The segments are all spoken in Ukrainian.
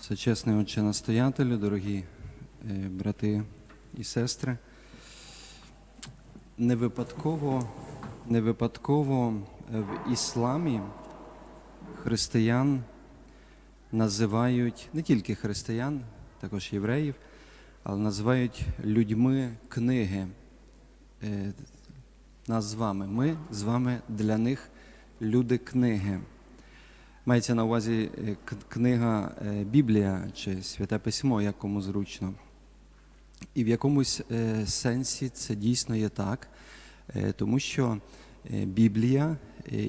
Всечесний отче настоятелю, дорогі е, брати і сестри. Не випадково, не випадково е, в ісламі християн називають не тільки християн, також євреїв, але називають людьми книги. Е, Нас з вами. Ми з вами для них люди книги. Мається на увазі е, книга е, Біблія чи Святе Письмо, як кому зручно. І в якомусь е, сенсі це дійсно є так, тому що Біблія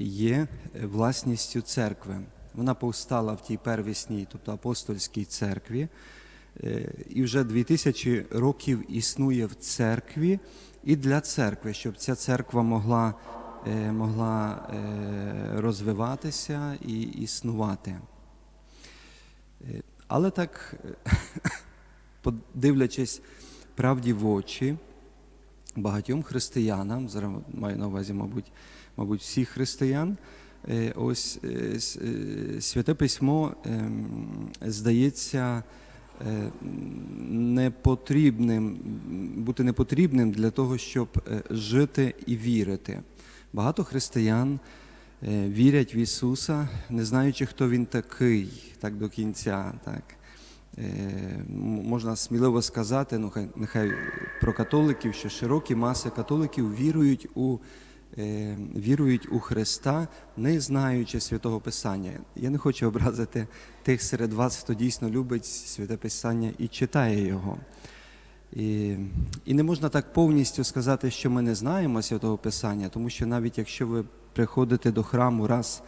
є власністю церкви. Вона повстала в тій первісній, тобто апостольській церкві, і вже 2000 років існує в церкві і для церкви, щоб ця церква могла, могла е, розвиватися і існувати. Е, Але так, е, подивлячись правді в очі, багатьом християнам, зараз маю на увазі, мабуть, мабуть, всіх християн, е, ось е, е, святе письмо ем, здається е, непотрібним, бути непотрібним для того, щоб е, жити і вірити. Багато християн е, вірять в Ісуса, не знаючи, хто Він такий, так до кінця. Так. Е, Можна сміливо сказати, ну хай нехай про католиків, що широкі маси католиків вірують у, е, вірують у Христа, не знаючи святого Писання. Я не хочу образити тих серед вас, хто дійсно любить святе Писання і читає його. І, і не можна так повністю сказати, що ми не знаємо святого Писання, тому що навіть якщо ви приходите до храму раз,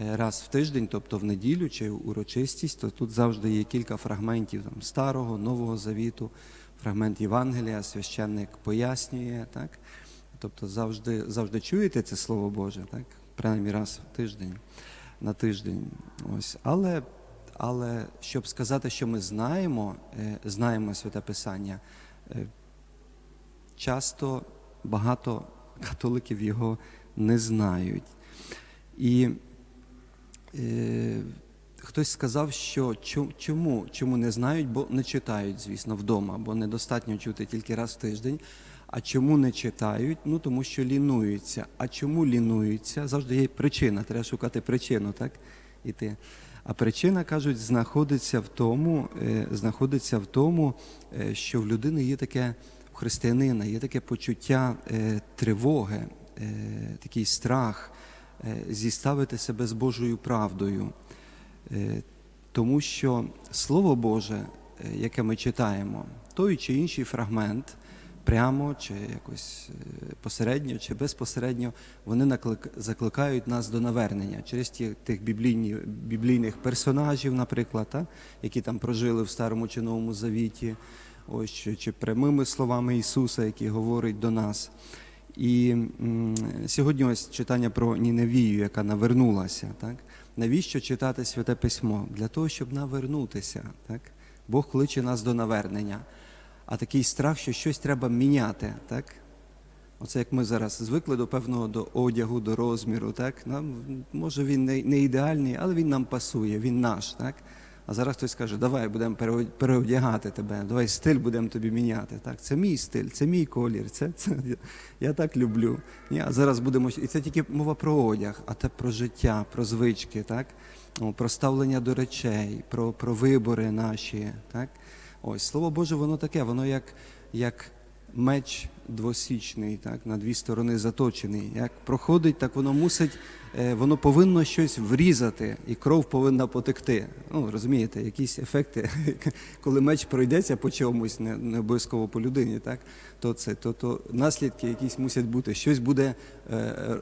е, раз в тиждень, тобто в неділю чи урочистість, то тут завжди є кілька фрагментів там, Старого, Нового Завіту, фрагмент Євангелія, священник пояснює, так? Тобто завжди, завжди чуєте це Слово Боже, так? принаймні раз в тиждень, на тиждень. Ось. Але, але щоб сказати, що ми знаємо, е, знаємо Святе Писання, часто багато католиків його не знають. І е, хтось сказав, що чому, чому не знають, бо не читають, звісно, вдома, бо недостатньо чути тільки раз в тиждень. А чому не читають? Ну тому що лінуються. А чому лінуються? Завжди є причина, треба шукати причину, так? Іти. А причина, кажуть, знаходиться в тому, е, знаходиться в тому, е, що в людини є таке, у християнина є таке почуття е, тривоги, такий страх зіставити себе з Божою правдою. Тому що Слово Боже, яке ми читаємо, той чи інший фрагмент, прямо чи якось е, посередньо чи безпосередньо, вони закликають нас до навернення через тих біблійні, біблійних персонажів, наприклад, та, які там прожили в Старому чи Новому Завіті, ось, чи, чи прямими словами Ісуса, які говорить до нас. І м, сьогодні ось читання про Ніневію, яка навернулася. Так? Навіщо читати Святе Письмо? Для того, щоб навернутися. Так? Бог кличе нас до навернення. А такий страх, що щось треба міняти. Так? Оце як ми зараз звикли до певного до одягу, до розміру. Так? Нам, може він не, не ідеальний, але він нам пасує, він наш. Так? А зараз хтось каже, давай будемо переодягати тебе, давай стиль будемо тобі міняти. Так? Це мій стиль, це мій колір, це, це я так люблю. Ні, а зараз будемо і це тільки мова про одяг, а те про життя, про звички, так? Про ставлення до речей, про, про вибори наші. Так? Ось слово Боже, воно таке, воно як, як меч двосічний, так, на дві сторони заточений. Як проходить, так воно мусить, е, воно повинно щось врізати, і кров повинна потекти. Ну, розумієте, якісь ефекти, коли меч пройдеться по чомусь, не, не обов'язково по людині, так, то, це, то, то наслідки якісь мусять бути. Щось буде е, е,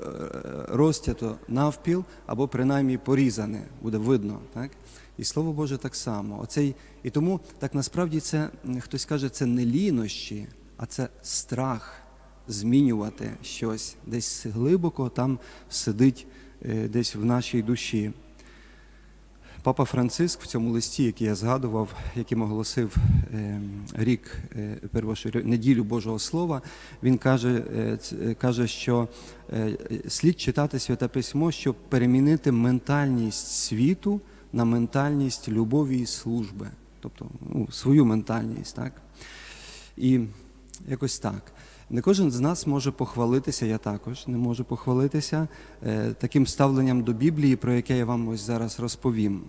розтято навпіл або принаймні порізане, буде видно. Так? І слово Боже так само. Оцей, і тому так насправді це хтось каже, це не лінощі, а це страх змінювати щось. Десь глибоко там сидить е, десь в нашій душі. Папа Франциск в цьому листі, який я згадував, яким оголосив е, рік е, неділю Божого Слова, він каже, каже, що слід читати Святе Письмо, щоб перемінити ментальність світу на ментальність любові і служби, тобто ну, свою ментальність, так? І якось так. Не кожен з нас може похвалитися, я також не можу похвалитися е, таким ставленням до Біблії, про яке я вам ось зараз розповім.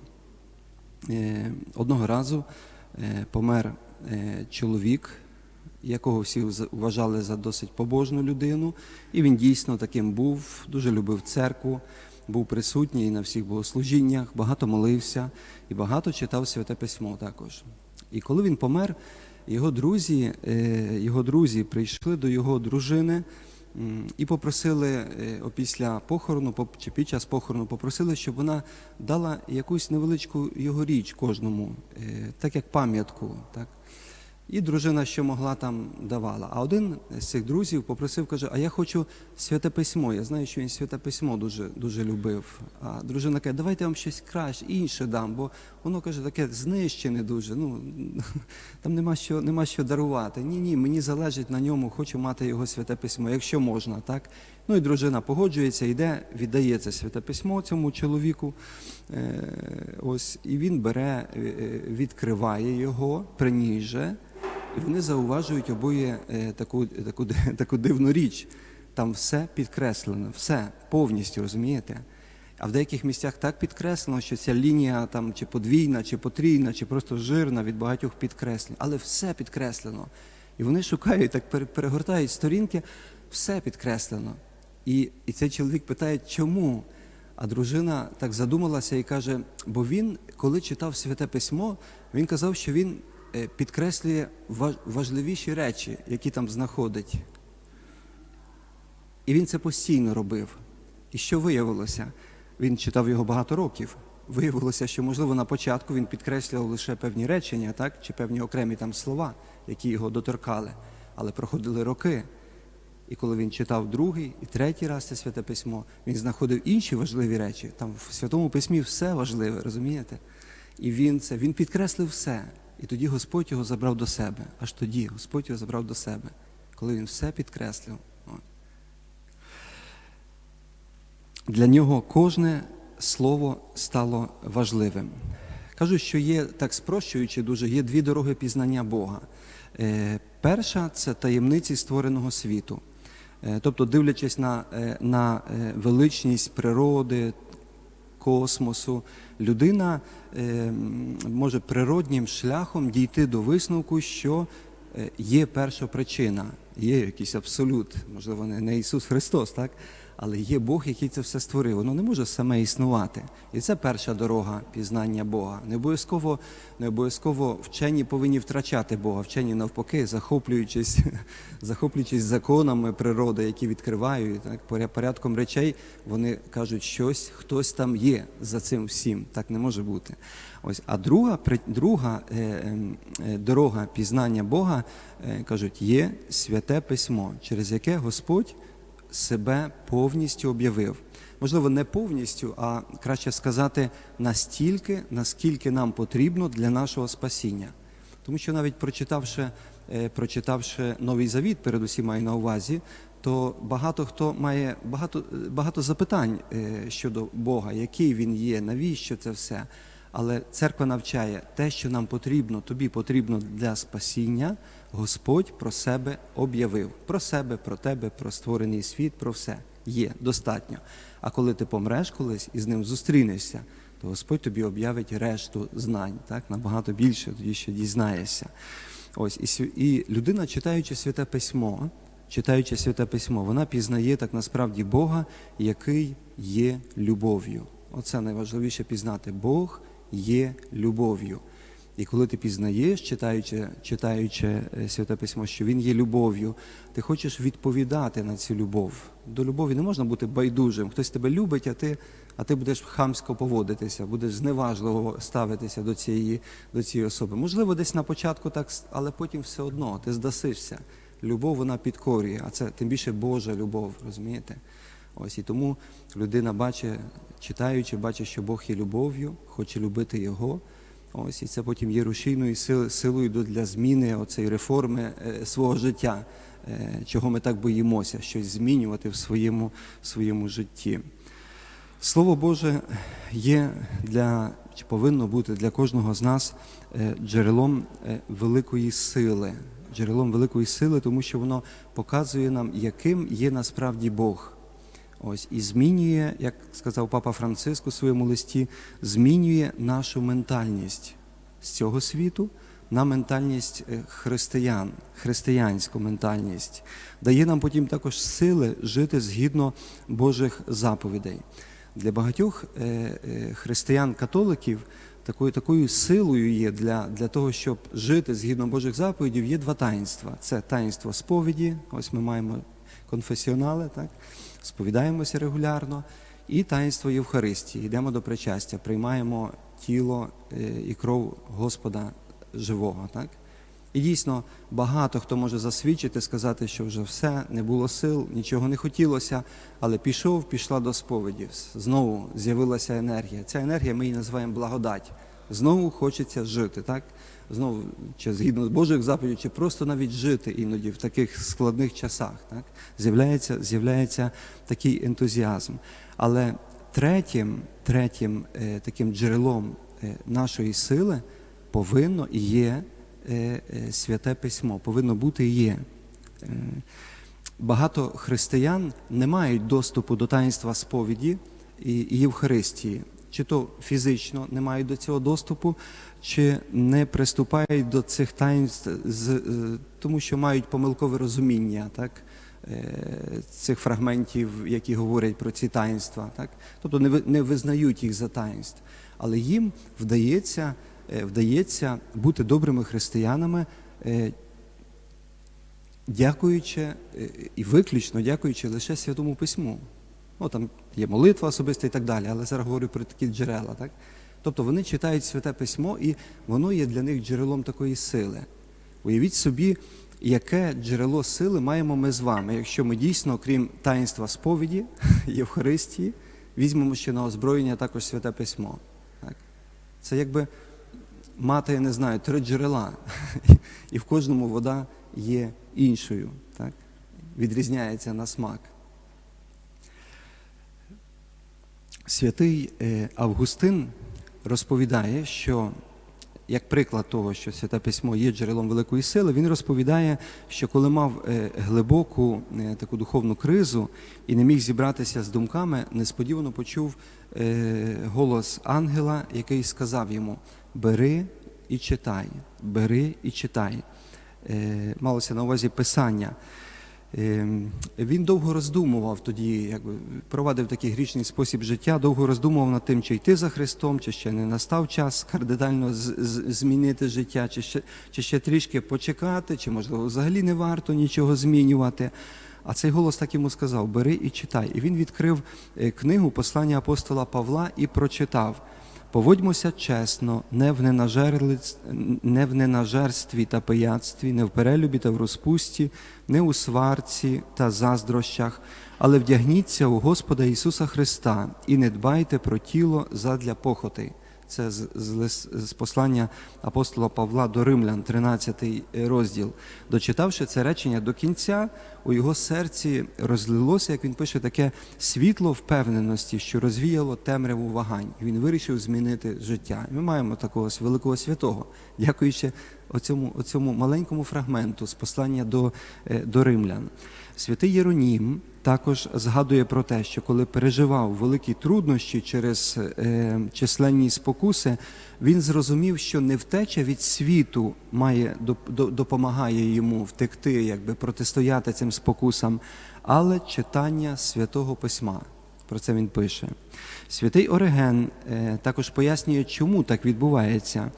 Е, одного разу е, помер е, чоловік, якого всі вважали за досить побожну людину, і він дійсно таким був, дуже любив церкву, був присутній на всіх богослужіннях, багато молився і багато читав святе письмо також. І коли він помер, його друзі, е, його друзі прийшли до його дружини і попросили е, опісля похорону, чи під час похорону, попросили, щоб вона дала якусь невеличку його річ кожному, е, так як пам'ятку. Так? І дружина, що могла там давала. А один з цих друзів попросив, каже: А я хочу святе письмо. Я знаю, що він святе письмо дуже, дуже любив. А дружина каже, давайте я вам щось краще, інше дам, бо воно каже, таке знищене дуже. Ну там нема що, нема що дарувати. Ні, ні, мені залежить на ньому, хочу мати його святе письмо, якщо можна, так. Ну і дружина погоджується, йде, віддає це святе письмо цьому чоловіку. Е, ось, і він бере, е, е, відкриває його, приніже. І вони зауважують обоє е, таку, таку, таку дивну річ. Там все підкреслено, все повністю, розумієте? А в деяких місцях так підкреслено, що ця лінія там чи подвійна, чи потрійна, чи просто жирна від багатьох підкреслень. Але все підкреслено. І вони шукають, так перегортають сторінки, все підкреслено. І, і цей чоловік питає, чому? А дружина так задумалася і каже: бо він, коли читав святе письмо, він казав, що він е, підкреслює важливіші речі, які там знаходить. І він це постійно робив. І що виявилося? Він читав його багато років. Виявилося, що, можливо, на початку він підкреслював лише певні речення, так? чи певні окремі там слова, які його доторкали. Але проходили роки. І коли він читав другий і третій раз це святе письмо, він знаходив інші важливі речі. Там в святому письмі все важливе, розумієте? І він це він підкреслив все. І тоді Господь його забрав до себе. Аж тоді Господь його забрав до себе, коли він все підкреслив. От. Для нього кожне слово стало важливим. Кажу, що є, так спрощуючи дуже, є дві дороги пізнання Бога. Е, перша це таємниці створеного світу. Е, тобто, дивлячись на, е, на величність природи, космосу, людина може природнім шляхом дійти до висновку, що є перша причина, є якийсь абсолют, можливо, не Ісус Христос, так? Але є Бог, який це все створив. Воно не може саме існувати. І це перша дорога пізнання Бога. Не обов'язково, не обов'язково вчені повинні втрачати Бога. Вчені навпаки, захоплюючись, захоплюючись законами природи, які відкривають так, поря- порядком речей, вони кажуть, щось, хтось там є за цим всім. Так не може бути. Ось, а друга, друга е, ем, е, дорога пізнання Бога, е, кажуть, є святе письмо, через яке Господь себе повністю об'явив. Можливо, не повністю, а краще сказати, настільки, наскільки нам потрібно для нашого спасіння. Тому що навіть прочитавши, е, прочитавши Новий Завіт, передусім маю на увазі, то багато хто має багато, багато запитань е, щодо Бога, який він є, навіщо це все. Але церква навчає те, що нам потрібно, тобі потрібно для спасіння, Господь про себе об'явив. Про себе, про тебе, про створений світ, про все є достатньо. А коли ти помреш колись і з ним зустрінешся, то Господь тобі об'явить решту знань, так набагато більше тоді ще дізнаєшся. Ось і, і людина, читаючи святе письмо, читаючи святе письмо, вона пізнає так насправді Бога, який є любов'ю. Оце найважливіше пізнати. Бог є любов'ю. І коли ти пізнаєш, читаючи, читаючи е, святе письмо, що він є любов'ю, ти хочеш відповідати на цю любов. До любові не можна бути байдужим. Хтось тебе любить, а ти, а ти будеш хамсько поводитися, будеш зневажливо ставитися до цієї, до цієї особи. Можливо, десь на початку так, але потім все одно ти здасишся. Любов вона підкорює, а це тим більше Божа любов, розумієте? Ось і тому людина бачить, читаючи, бачить, що Бог є любов'ю, хоче любити Його. Ось і це потім є рушійною сил- силою для зміни оцеї реформи е, свого життя, е, чого ми так боїмося, щось змінювати в своєму, в своєму житті. Слово Боже є для чи повинно бути для кожного з нас е, джерелом великої сили. Джерелом великої сили, тому що воно показує нам, яким є насправді Бог. Ось і змінює, як сказав папа Франциск у своєму листі, змінює нашу ментальність з цього світу на ментальність е, християн, християнську ментальність, дає нам потім також сили жити згідно Божих заповідей. Для багатьох е, е, християн-католиків такою, такою силою є для, для того, щоб жити згідно Божих заповідей, є два таїнства. Це таїнство сповіді, ось ми маємо конфесіонали, так? Сповідаємося регулярно, і таїнство Євхаристії. Йдемо до причастя, приймаємо тіло е, і кров Господа живого. Так? І дійсно багато хто може засвідчити, сказати, що вже все, не було сил, нічого не хотілося, але пішов, пішла до сповіді. Знову з'явилася енергія. Ця енергія ми її називаємо благодать. Знову хочеться жити, так? Знову, чи згідно з Божих заповідей, чи просто навіть жити іноді в таких складних часах. Так? З'являється, з'являється такий ентузіазм. Але третім, третім е, таким джерелом е, нашої сили повинно і є е, е, святе письмо, повинно бути і є. Е, Багато християн не мають доступу до таїнства сповіді і, і Євхаристії, чи то фізично не мають до цього доступу, чи не приступають до цих таїнств, з, е, тому що мають помилкове розуміння так, е, цих фрагментів, які говорять про ці таїнства. Так? Тобто не, ви- не визнають їх за таїнств. Але їм вдається, е, вдається бути добрими християнами. дякуючи і виключно дякуючи лише Святому Письму. Ну, там є молитва особиста і так далі, але зараз говорю про такі джерела. Так? Тобто вони читають Святе Письмо, і воно є для них джерелом такої сили. Уявіть собі, яке джерело сили маємо ми з вами, якщо ми дійсно, крім таїнства сповіді, Євхаристії, візьмемо ще на озброєння також Святе Письмо. Так? Це якби мати, я не знаю, три джерела, і в кожному вода є іншою, так? відрізняється на смак. Святий е, Августин розповідає, що як приклад того, що Святе Письмо є джерелом великої сили, він розповідає, що коли мав е, глибоку е, таку духовну кризу і не міг зібратися з думками, несподівано почув голос ангела, який сказав йому: Бери і читай, бери і читай. Малося на увазі писання. Е, Він довго роздумував тоді, якби провадив такий грішний спосіб життя, довго роздумував над тим, чи йти за Христом, чи ще не настав час кардинально змінити життя, чи ще, чи ще трішки почекати, чи можливо взагалі не варто нічого змінювати. А цей голос так йому сказав: бери і читай. І він відкрив е, книгу послання апостола Павла і прочитав. Поводьмося чесно, не в, не в ненажерстві та пияцтві, не в перелюбі та в розпусті, не у сварці та заздрощах, але вдягніться у Господа Ісуса Христа і не дбайте про тіло задля похоти. Це з, з, з послання апостола Павла до Римлян, 13 розділ. Дочитавши це речення до кінця, у його серці розлилося, як він пише, таке світло впевненості, що розвіяло темряву вагань. Він вирішив змінити життя. Ми маємо такого великого святого, дякуючи оцьому, оцьому маленькому фрагменту з послання до, е, до римлян. Святий Єронім також згадує про те, що коли переживав великі труднощі через е, численні спокуси, він зрозумів, що не втеча від світу має допомагає йому втекти, якби протистояти цим спокусам, але читання святого письма. Про це він пише. Святий Ориген е, також пояснює, чому так відбувається.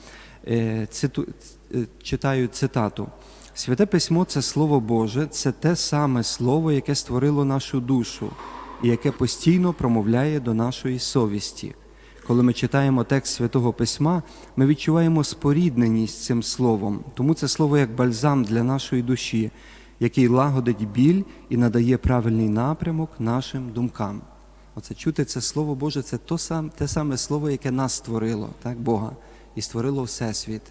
Е, циту, е, читаю цитату. Святе письмо це Слово Боже, це те саме Слово, яке створило нашу душу і яке постійно промовляє до нашої совісті. Коли ми читаємо текст Святого Письма, ми відчуваємо спорідненість цим словом, тому це слово як бальзам для нашої душі, який лагодить біль і надає правильний напрямок нашим думкам. Оце чути це Слово Боже, це то сам, те саме Слово, яке нас створило, так, Бога, і створило Всесвіт.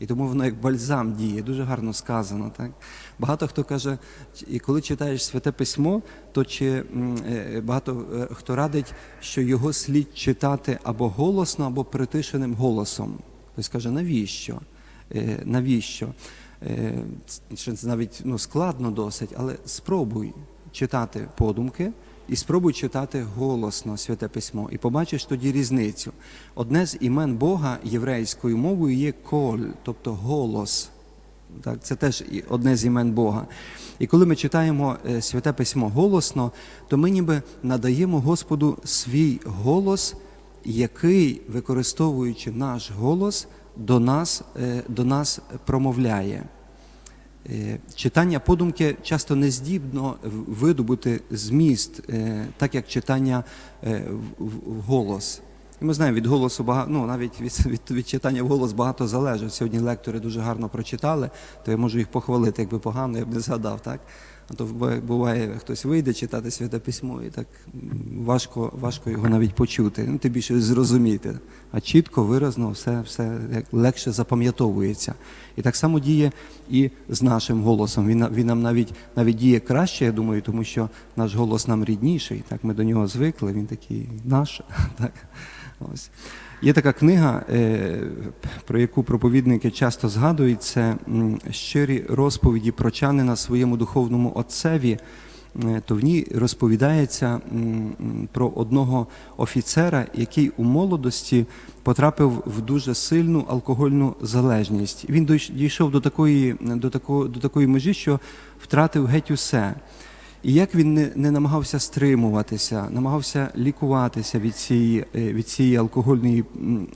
І тому воно як бальзам діє, дуже гарно сказано. Так? Багато хто каже, і коли читаєш святе письмо, то чи е, багато е, хто радить, що його слід читати або голосно, або притишеним голосом. Хтось каже, навіщо? Е, Навіщо? Е, це навіть ну, складно досить, але спробуй читати подумки і спробуй читати голосно святе письмо, і побачиш тоді різницю. Одне з імен Бога єврейською мовою є коль, тобто голос. Так, це теж одне з імен Бога. І коли ми читаємо е, святе письмо голосно, то ми ніби надаємо Господу свій голос, який, використовуючи наш голос, до нас, е, до нас промовляє. Е, Читання подумки часто не здібно видобути зміст, е, так як читання е, в- голос. І ми знаємо, від голосу багато, ну навіть від, від, від читання в голос багато залежить. Сьогодні лектори дуже гарно прочитали, то я можу їх похвалити, якби погано, я б не згадав, так? А то буває- хтось вийде читати святе письмо, і так важко, важко його навіть почути. Ну, тим більше зрозуміти. А чітко, виразно, все, все легше запам'ятовується. І так само діє і з нашим голосом. Він, він нам навіть, навіть діє краще, я думаю, тому що наш голос нам рідніший. Так, ми до нього звикли, він такий наш. Так, ось. Є така книга, е, про яку проповідники часто згадують, це щирі розповіді прочанина своєму духовному отцеві. Е, То в ній розповідається про одного офіцера, який у молодості потрапив в дуже сильну алкогольну залежність. Він дійшов до такої, до такої, до такої межі, що втратив геть усе. І як він не, не намагався стримуватися, намагався лікуватися від цієї, е, від цієї алкогольної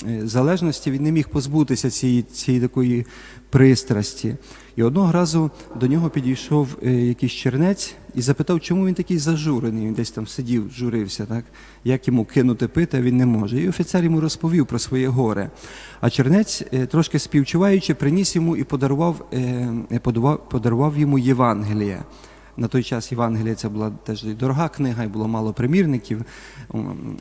е, залежності, він не міг позбутися цієї, цієї такої пристрасті. І одного разу до нього підійшов е, якийсь чернець і запитав, чому він такий зажурений. Він десь там сидів, журився, так? як йому кинути пити, а він не може. І офіцер йому розповів про своє горе. А чернець, трошки співчуваючи, приніс йому і подарував, подарував йому Євангеліє. На той час Євангелія це була теж дорога книга, і було мало примірників.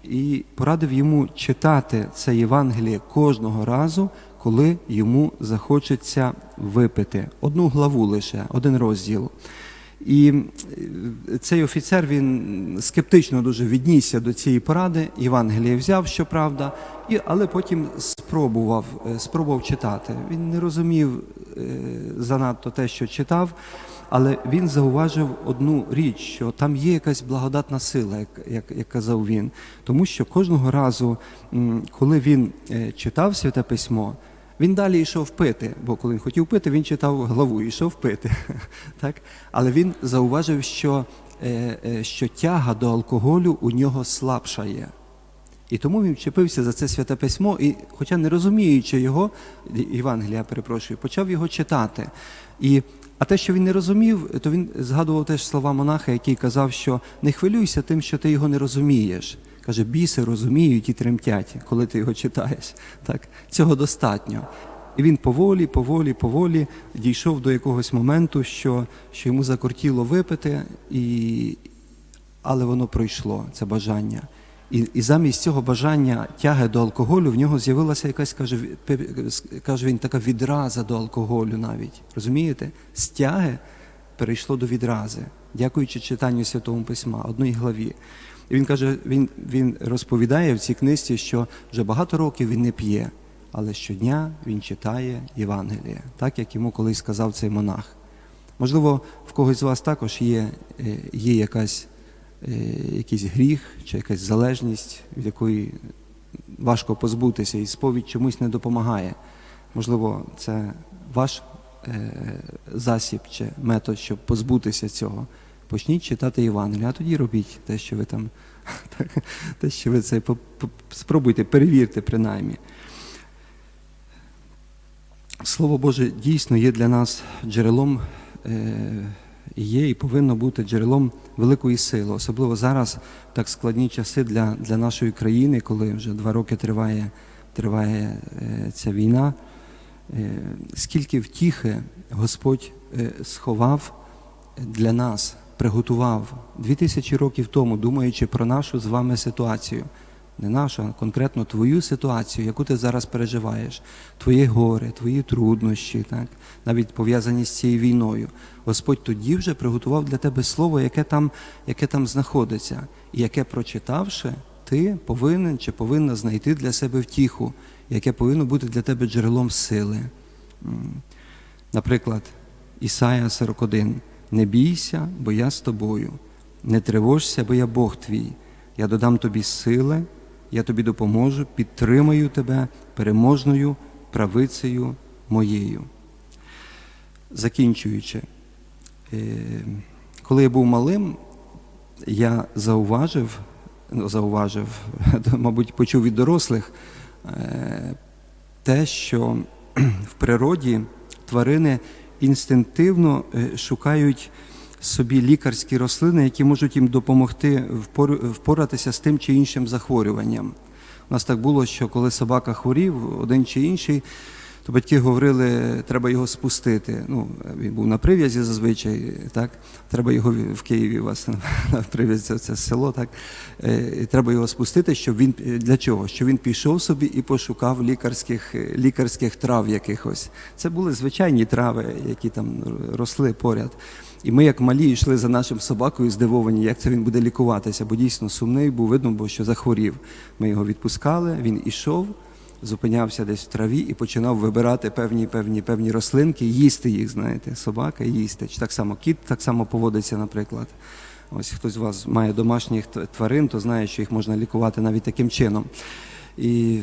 І порадив йому читати це Євангеліє кожного разу, коли йому захочеться випити. Одну главу лише, один розділ. І цей офіцер він скептично дуже віднісся до цієї поради. Євангеліє взяв, щоправда, і, але потім спробував, е, спробував читати. Він не розумів е, занадто те, що читав. Але він зауважив одну річ, що там є якась благодатна сила, як, як, як казав він. Тому що кожного разу, коли він е, читав святе письмо, він далі йшов пити, бо коли він хотів пити, він читав главу йшов пити. так? Але він зауважив, що, е, е, що тяга до алкоголю у нього слабшає. І тому він вчепився за це святе письмо, і, хоча не розуміючи його, Євангелія, перепрошую, почав його читати. І, а те, що він не розумів, то він згадував теж слова монаха, який казав, що не хвилюйся тим, що ти його не розумієш. Каже, біси розуміють і тремтять, коли ти його читаєш. Так? Цього достатньо. І він поволі, поволі, поволі дійшов до якогось моменту, що, що йому закортіло випити, і... але воно пройшло, це бажання. І, і замість цього бажання тяги до алкоголю в нього з'явилася якась, каже, каже він, така відраза до алкоголю навіть. Розумієте? З тяги перейшло до відрази, дякуючи читанню Святого Письма, одній главі. І він каже, він, він розповідає в цій книжці, що вже багато років він не п'є, але щодня він читає Євангеліє, так як йому колись сказав цей монах. Можливо, в когось з вас також є, е, є якась якийсь гріх чи якась залежність, від якої важко позбутися, і сповідь чомусь не допомагає. Можливо, це ваш е, засіб чи метод, щоб позбутися цього. Почніть читати Євангелія, а тоді робіть те, що ви там, те, що ви це спробуйте, перевірте принаймні. Слово Боже дійсно є для нас джерелом, е, є і повинно бути джерелом великої сили, особливо зараз так складні часи для, для нашої країни, коли вже два роки триває, триває е, ця війна. Е, скільки втіхи Господь е, сховав для нас, приготував дві тисячі років тому, думаючи про нашу з вами ситуацію. Не нашу, а конкретно твою ситуацію, яку ти зараз переживаєш, твоє горе, твої труднощі, так, навіть пов'язані з цією війною. Господь тоді вже приготував для тебе слово, яке там, яке там знаходиться, і яке, прочитавши, ти повинен чи повинна знайти для себе втіху, яке повинно бути для тебе джерелом сили. Наприклад, Ісая 41. Не бійся, бо я з тобою. Не тривожся, бо я Бог твій. Я додам тобі сили, я тобі допоможу, підтримаю тебе переможною правицею моєю. Закінчуючи, е, коли я був малим, я зауважив, ну, зауважив, мабуть, почув від дорослих е, те, що в природі тварини інстинктивно е, шукають собі лікарські рослини, які можуть їм допомогти впоратися з тим чи іншим захворюванням. У нас так було, що коли собака хворів, один чи інший, то батьки говорили, треба його спустити. Ну, він був на прив'язі зазвичай, так? Треба його в Києві у вас на прив'язі, це, це село, так? Е, і треба його спустити, щоб він для чого? Щоб він пішов собі і пошукав лікарських, лікарських трав якихось. Це були звичайні трави, які там росли поряд. І ми, як малі, йшли за нашим собакою, здивовані, як це він буде лікуватися, бо дійсно сумний був видно, бо що захворів. Ми його відпускали, він ішов, зупинявся десь в траві і починав вибирати певні певні, певні рослинки, їсти їх, знаєте, собака їсти. Чи так само кіт так само поводиться, наприклад. Ось хтось з вас має домашніх тварин, то знає, що їх можна лікувати навіть таким чином. І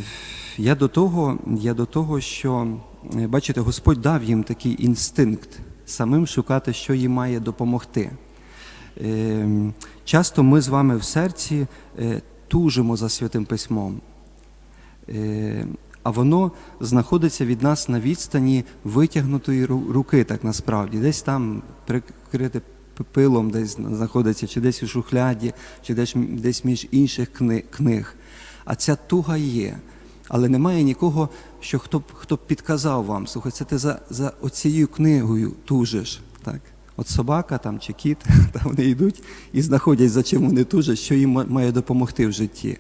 я до того, я до того, що е, бачите, Господь дав їм такий інстинкт самим шукати, що їм має допомогти. Е, Часто ми з вами в серці е, тужимо за святим письмом, а воно знаходиться від нас на відстані витягнутої руки, так насправді, десь там прикрите пилом, десь знаходиться, чи десь у шухляді, чи десь, десь між інших книг. А ця туга є. Але немає нікого, що хто б хто б підказав вам, слухай, це ти за, за оцією книгою тужиш. Так? От собака там чи кіт, там вони йдуть і знаходять, за чим вони тужать, що їм має допомогти в житті.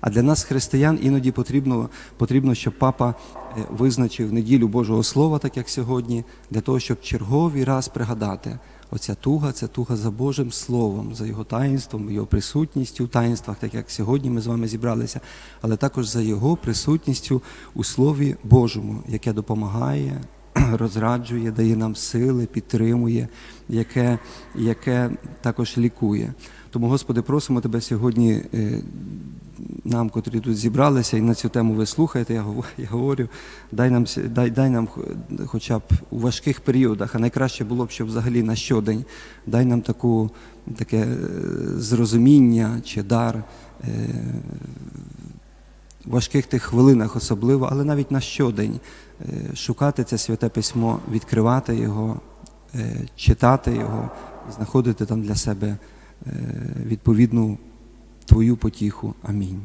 А для нас, християн, іноді потрібно, потрібно, щоб папа е, визначив неділю Божого Слова, так як сьогодні, для того, щоб черговий раз пригадати. Оця туга це туга за Божим Словом, за його таїнством, його присутністю в таїнствах, так як сьогодні ми з вами зібралися, але також за його присутністю у Слові Божому, яке допомагає, розраджує, дає нам сили, підтримує, яке, яке також лікує. Тому, Господи, просимо Тебе сьогодні. е, нам, котрі тут зібралися, і на цю тему ви слухаєте, я говорю, дай нам, дай, дай нам хоча б у важких періодах, а найкраще було б, щоб взагалі на щодень, дай нам таку, таке е, зрозуміння чи дар е, важких тих хвилинах особливо, але навіть на щодень е, шукати це святе письмо, відкривати його, е, читати його, знаходити там для себе е, відповідну Твою потіху. Амінь.